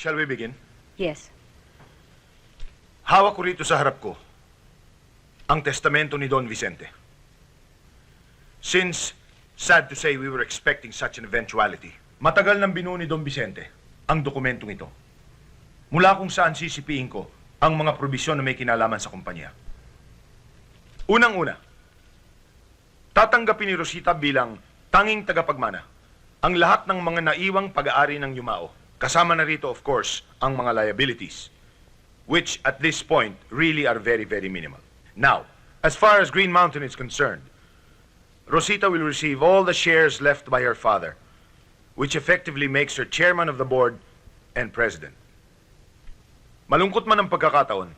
Shall we begin? Yes. Hawak ko rito sa harap ko ang testamento ni Don Vicente. Since, sad to say, we were expecting such an eventuality, matagal nang binuo ni Don Vicente ang dokumentong ito. Mula kung saan sisipiin ko ang mga probisyon na may kinalaman sa kumpanya. Unang-una, tatanggapin ni Rosita bilang tanging tagapagmana ang lahat ng mga naiwang pag-aari ng Yumao. Kasama na rito, of course, ang mga liabilities which at this point really are very, very minimal. Now, as far as Green Mountain is concerned, Rosita will receive all the shares left by her father, which effectively makes her chairman of the board and president. Malungkot man ang pagkakataon,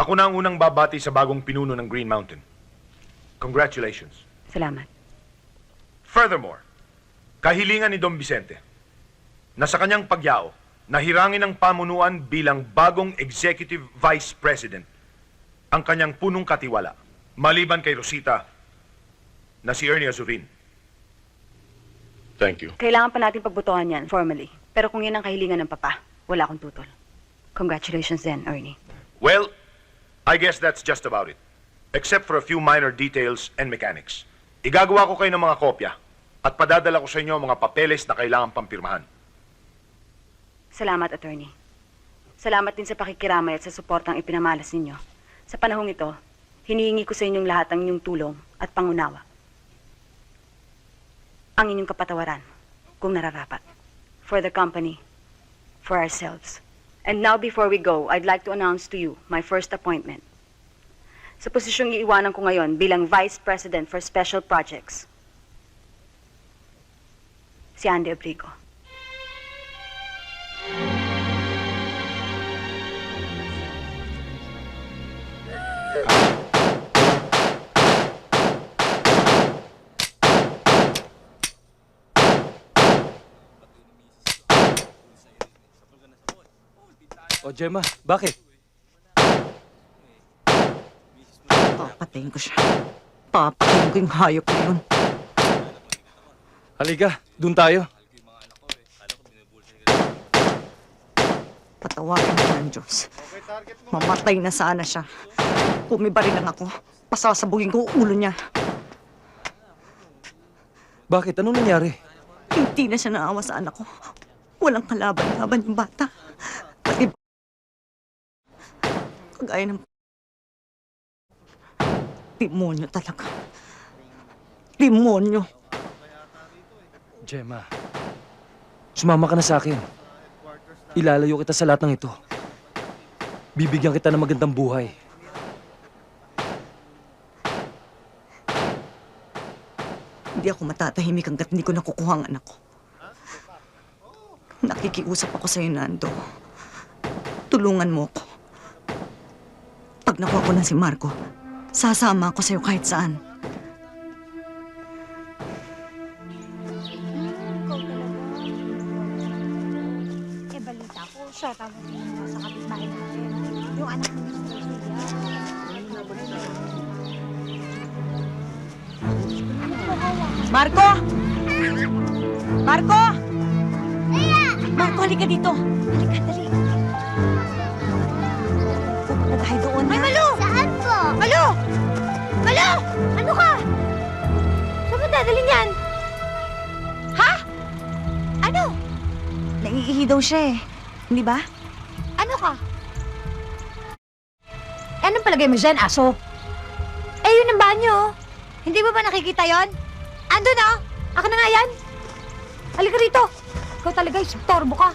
ako na ang unang babati sa bagong pinuno ng Green Mountain. Congratulations. Salamat. Furthermore, kahilingan ni Don Vicente na sa kanyang pagyao, nahirangin ng pamunuan bilang bagong executive vice president ang kanyang punong katiwala, maliban kay Rosita na si Ernie Azurin. Thank you. Kailangan pa natin pagbutuhan yan, formally. Pero kung yan ang kahilingan ng papa, wala akong tutol. Congratulations then, Ernie. Well, I guess that's just about it. Except for a few minor details and mechanics. Igagawa ko kayo ng mga kopya at padadala ko sa inyo ang mga papeles na kailangan pampirmahan. Salamat, Attorney. Salamat din sa pakikiramay at sa suportang ipinamalas ninyo. Sa panahong ito, hinihingi ko sa inyong lahat ang inyong tulong at pangunawa. Ang inyong kapatawaran, kung nararapat. For the company, for ourselves. And now before we go, I'd like to announce to you my first appointment. Sa posisyong iiwanan ko ngayon bilang Vice President for Special Projects, si Andy Abrigo. O, Gemma, bakit? Papatayin ko siya. Papatayin ko yung hayop na yun. Halika, dun tayo. Patawarin ko ng Diyos. Mamatay na sana siya. Pumiba rin lang ako. Pasasabugin ko ulo niya. Bakit? Anong nangyari? Hindi na siya naawa sa anak ko. Walang kalaban-laban yung bata. Pati kagaya ng demonyo talaga. Demonyo. Gemma, sumama ka na sa akin. Ilalayo kita sa lahat ng ito. Bibigyan kita ng magandang buhay. Hindi ako matatahimik hanggat hindi ko nakukuha ang anak ko. Nakikiusap ako sa'yo, Nando. Tulungan mo ako. Pag nakuha ko na si Marco, sasama ako sa'yo kahit saan. Tawag mo sa kapitbahay natin. Yung anak ni Mr. Sylvia. Marco! Marco! Marco, halika dito. Halika, dali. Pupunta tayo doon, Ay, ha? Malu! Saan po? Malu! Malu! Ano ka? Saan mo dadalhin yan? Ha? Ano? Naiihi daw siya eh. Hindi ba? Ano ka? Eh, anong palagay mo dyan, aso? Eh, yun ang banyo. Hindi mo ba nakikita yon? Andun oh! Ako na nga yan! Halika rito! Ikaw talaga, istorbo ka.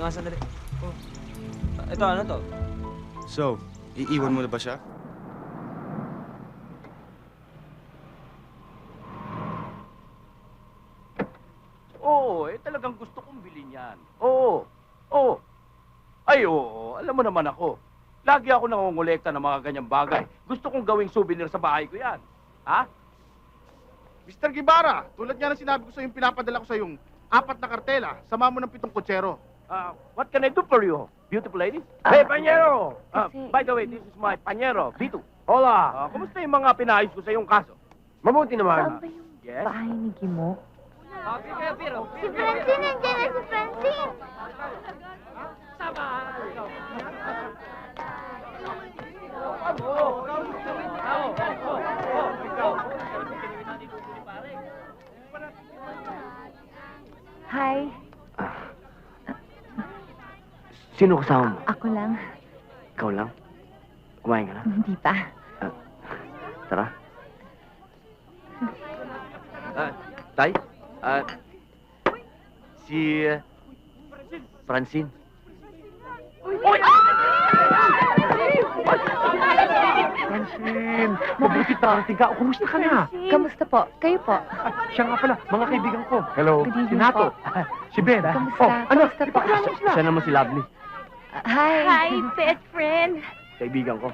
Nga, sandali. Oh. Ito, ano to? So, iiwan mo na ba siya? Oo, eh talagang gusto kong bilhin yan. Oo, oo. Ay, oo, alam mo naman ako. Lagi ako nangongolekta ng mga ganyang bagay. Gusto kong gawing souvenir sa bahay ko yan. Ha? Mr. Gibara, tulad nga ng sinabi ko sa yung pinapadala ko sa yung apat na kartela, sama mo ng pitong kutsero. Ah, what can I do for you, beautiful lady? hey, Panyero! Ah, by the way, this is my Panyero, Vito. Hola! Ah, kumusta yung mga pinayos ko sa iyong kaso? Mabuti naman. Yes? ni Gimo? Si Francine, nandiyan na si Francine. Hi, Sino kasama mo? ako lang. Ikaw lang? Kumain ka na? Hindi pa. Tara. Ah, tay? Ah, si... uh, Francine. Francine! Mabuti parating ka. Kumusta ka na? Kamusta po? Kayo po? Siya nga pala, mga kaibigan ko. Hello. Good evening si Nato. si Ben. Kamusta? Oh, ano? Kamusta po? Ipakilala mo sila. Siya naman si Lovely. Hi. Hi, best friend. Kaibigan ko.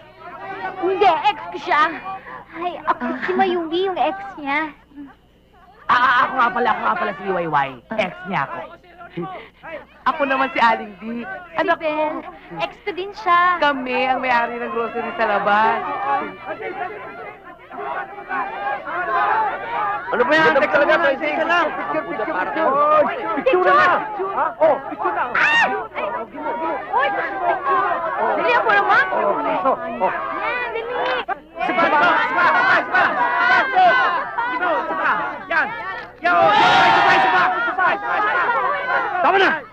Hindi, ex ko siya. Hi, ako si Mayumi, yung ex niya. Ah, ako nga pala, ako nga pala si YY. Ex niya ako. ako naman si Aling D. Si Ben, ex ko din siya. Kami ang may-ari ng grocery sa labas. Ano ba yan? Teka lang, teka lang. Picture, picture, picture. Picture na! Ha? Oh, picture na. Uy! Dali. Oh, so, oh. Yan, dali. Sipa, sipa, sipa, sipa, sipa. Yan. Yan, oh, sipa, sipa, sipa! Tama na!